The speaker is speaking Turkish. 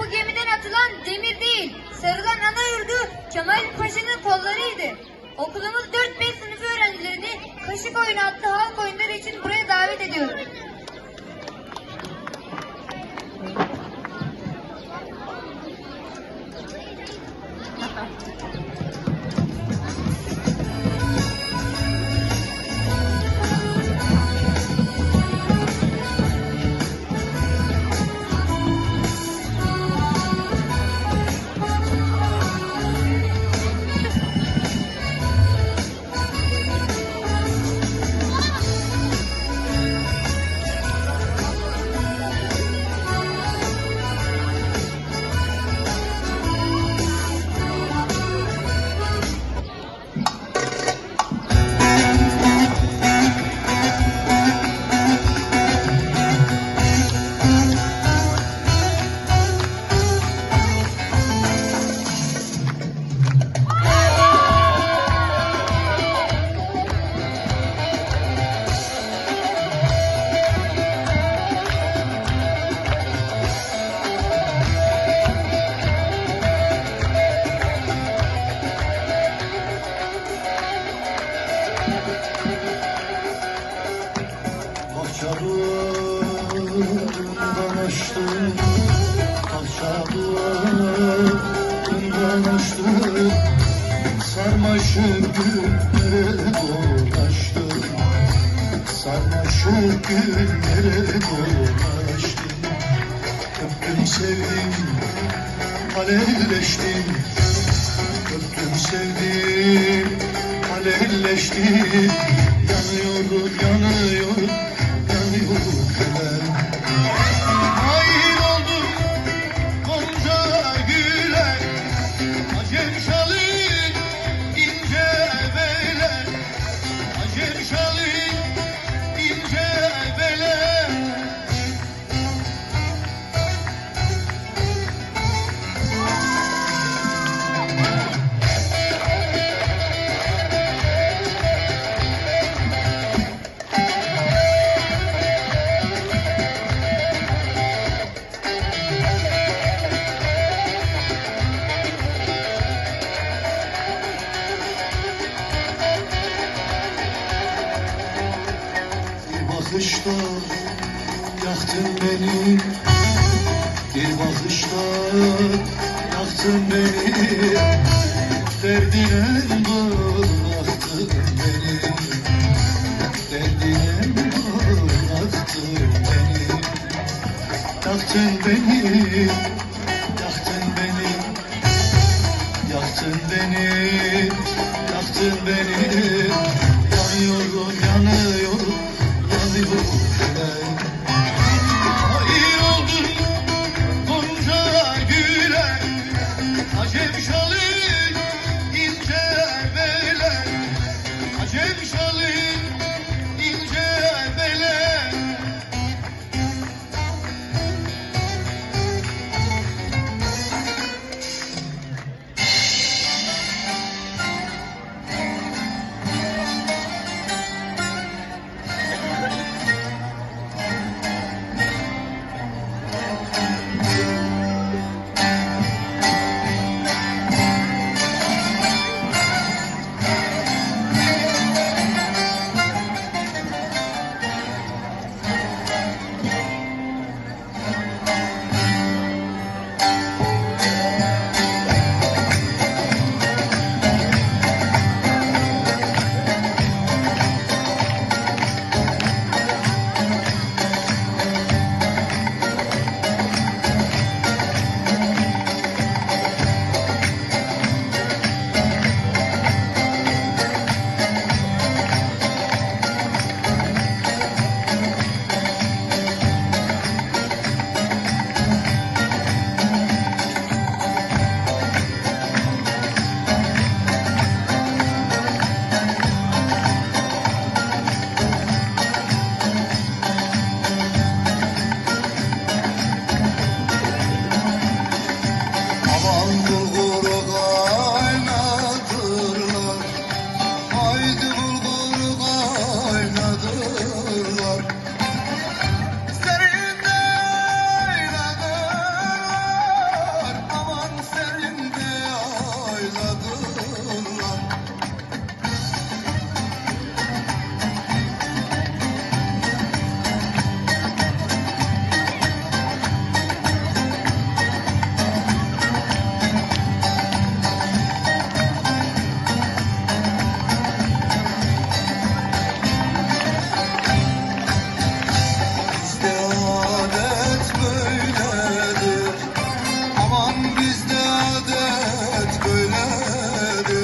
bu gemiden atılan demir değil, sarılan ana yurdu Kemal Paşa'nın kollarıydı. Okulumuz 4-5 sınıf öğrencilerini Kaşık Oyunu adlı Bahçalarından açtım Bahçalarından açtım Sarmaşık günlere dolaştım Sarmaşık günlere Öptüm sevdim alevleştim Öptüm sevdim alevleştim Yanıyorum yanıyorum yanıyorum bakışta yaktın beni. Bir bakışta yaktın beni. Derdine bıraktın beni. Derdine bıraktın beni. Yaktın beni Yaktın beni. Yaktın beni Yaktın beni. Yanıyorum yanıyorum